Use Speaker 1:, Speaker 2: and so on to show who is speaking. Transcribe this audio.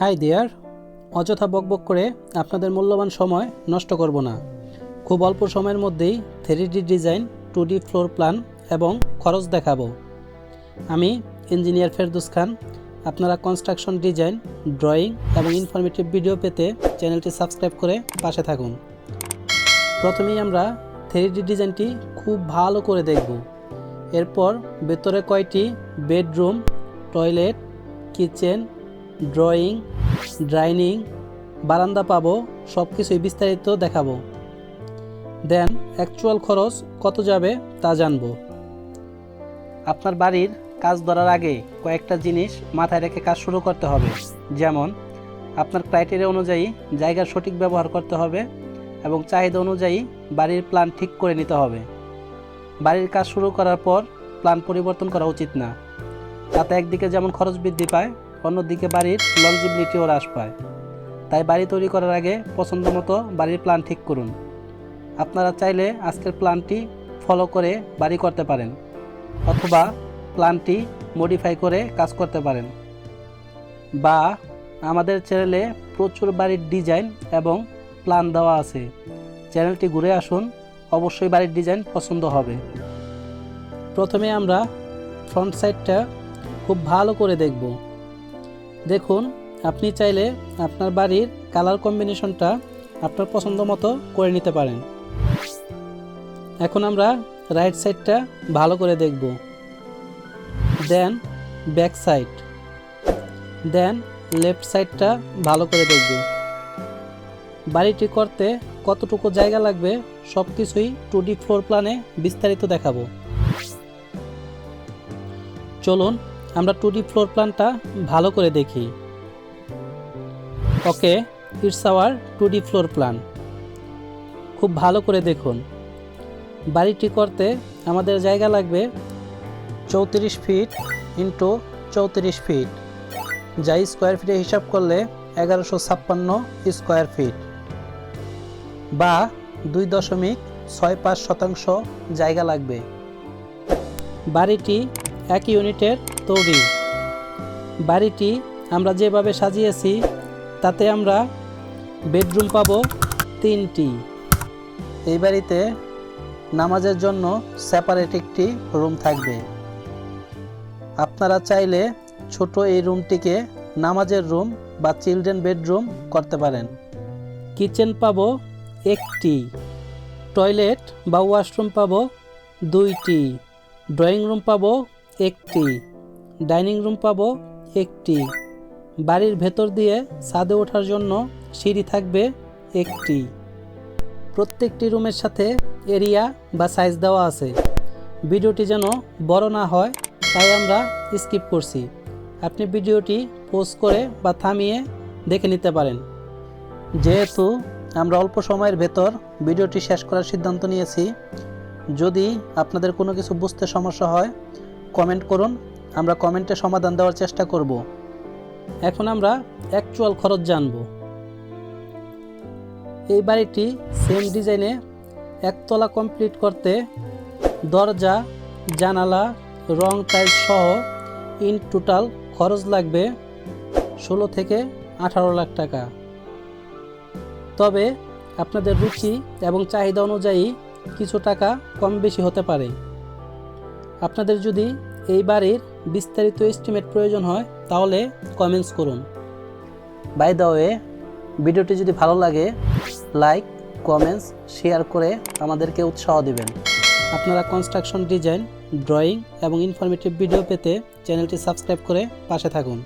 Speaker 1: Hi there অযথা বকবক করে আপনাদের মূল্যবান সময় নষ্ট করব না। খুব অল্প সময়ের মধ্যেই three D design, two D floor plan এবং খরচ দেখাবো। আমি ইঞ্জিনিয়ার ফেরদুস খান। আপনারা কনস্ট্রাকশন ডিজাইন, ড্রয়িং এবং ইনফরমেটিভ ভিডিও পেতে চ্যানেলটি সাবস্ক্রাইব করে পাশে থাকুন। প্রথমেই আমরা থ্রি ডি ডিজাইনটি খুব ভালো করে দেখব। এরপর ভেতরে কয়টি বেডরুম, টয়লেট, কিচেন ড্রয়িং ড্রাইনিং বারান্দা পাবো সব কিছুই বিস্তারিত দেখাবো। দেন অ্যাকচুয়াল খরচ কত যাবে তা জানব। আপনার বাড়ির কাজ ধরার আগে কয়েকটা জিনিস মাথায় রেখে কাজ শুরু করতে হবে। যেমন, আপনার ক্রাইটেরিয়া অনুযায়ী জায়গার সঠিক ব্যবহার করতে হবে এবং চাহিদা অনুযায়ী বাড়ির প্ল্যান ঠিক করে নিতে হবে। বাড়ির কাজ শুরু করার পর প্ল্যান পরিবর্তন করা উচিত না। তাতে একদিকে যেমন খরচ বৃদ্ধি পায় অন্যদিকে বাড়ির লংজিবিলিটিও হ্রাস পায়। তাই বাড়ি তৈরি করার আগে পছন্দ মতো বাড়ির প্ল্যান ঠিক করুন। আপনারা চাইলে আজকের প্ল্যানটি ফলো করে বাড়ি করতে পারেন, অথবা প্ল্যানটি মডিফাই করে কাজ করতে পারেন। বা আমাদের চ্যানেলে প্রচুর বাড়ির ডিজাইন এবং প্ল্যান দেওয়া আছে। চ্যানেলটি ঘুরে আসুন, অবশ্যই বাড়ির ডিজাইন পছন্দ হবে। প্রথমে আমরা ফ্রন্ট সাইডটা খুব ভালো করে দেখব। দেখুন, আপনি চাইলে আপনার বাড়ির কালার কম্বিনেশনটা আপনার পছন্দ মতো করে নিতে পারেন। এখন আমরা রাইট সাইডটা ভালো করে দেখব। Then back side then left সাইডটা ভালো করে দেখব। বাড়িটি করতে কতটুকু জায়গা লাগবে সব কিছুই টু ডি ফ্লোর প্ল্যানে বিস্তারিত দেখাবো। চলুন আমরা টু ডি ফ্লোর প্ল্যানটা ভালো করে দেখি। Okay it's our two D floor plan খুব ভালো করে দেখুন। বাড়িটি করতে আমাদের জায়গা লাগবে চৌত্রিশ ফিট ইন্টু চৌত্রিশ ফিট যা স্কোয়ার ফিটে হিসাব করলে এগারোশো ছাপ্পান্ন স্কোয়ার ফিট বা দুই দশমিক ছয় পাঁচ শতাংশ জায়গা লাগবে। বাড়িটি এক ইউনিটের তৈরি। বাড়িটি আমরা যেভাবে সাজিয়েছি, তাতে আমরা বেডরুম পাবো তিনটি। এই বাড়িতে নামাজের জন্য সেপারেট একটি রুম থাকবে। আপনারা চাইলে ছোট এই রুমটিকে নামাজের রুম বা চিলড্রেন বেডরুম করতে পারেন। কিচেন পাবো একটি। টয়লেট বা ওয়াশরুম পাবো দুইটি। ড্রয়িং রুম পাবো একটি। ডাইনিং রুম পাবো একটি। বাড়ির ভেতর দিয়ে ছাদে ওঠার জন্য সিঁড়ি থাকবে একটি। প্রত্যেকটি রুমের সাথে এরিয়া বা সাইজ দেওয়া আছে। ভিডিওটি যেন বড় না হয়, তাই আমরা স্কিপ করছি। আপনি ভিডিওটি পোস্ট করে বা থামিয়ে দেখে নিতে পারেন। যেহেতু আমরা অল্প সময়ের ভেতর ভিডিওটি শেষ করার সিদ্ধান্ত নিয়েছি, যদি আপনাদের কোনো কিছু বুঝতে সমস্যা হয় কমেন্ট করুন, আমরা কমেন্টে সমাধান দেওয়ার চেষ্টা করব। এখন আমরা অ্যাকচুয়াল খরচ জানব। এই বাড়িটি সেম ডিজাইনে একতলা কমপ্লিট করতে দরজা, জানালা, রং টাইলস সহ ইন টোটাল খরচ লাগবে ষোলো থেকে আঠারো লাখ টাকা। তবে আপনাদের রুচি এবং চাহিদা অনুযায়ী কিছু টাকা কম বেশি হতে পারে। আপনাদের যদি এই বাড়ির বিস্তারিত এস্টিমেট প্রয়োজন হয়, তাহলে কমেন্টস করুন। বাই দ্য ওয়ে ভিডিওটি যদি ভালো লাগে লাইক কমেন্টস শেয়ার করে আমাদেরকে উৎসাহ দিবেন। আপনারা কনস্ট্রাকশন ডিজাইন ড্রয়িং এবং ইনফরমেটিভ ভিডিও পেতে চ্যানেলটি সাবস্ক্রাইব করে পাশে থাকুন।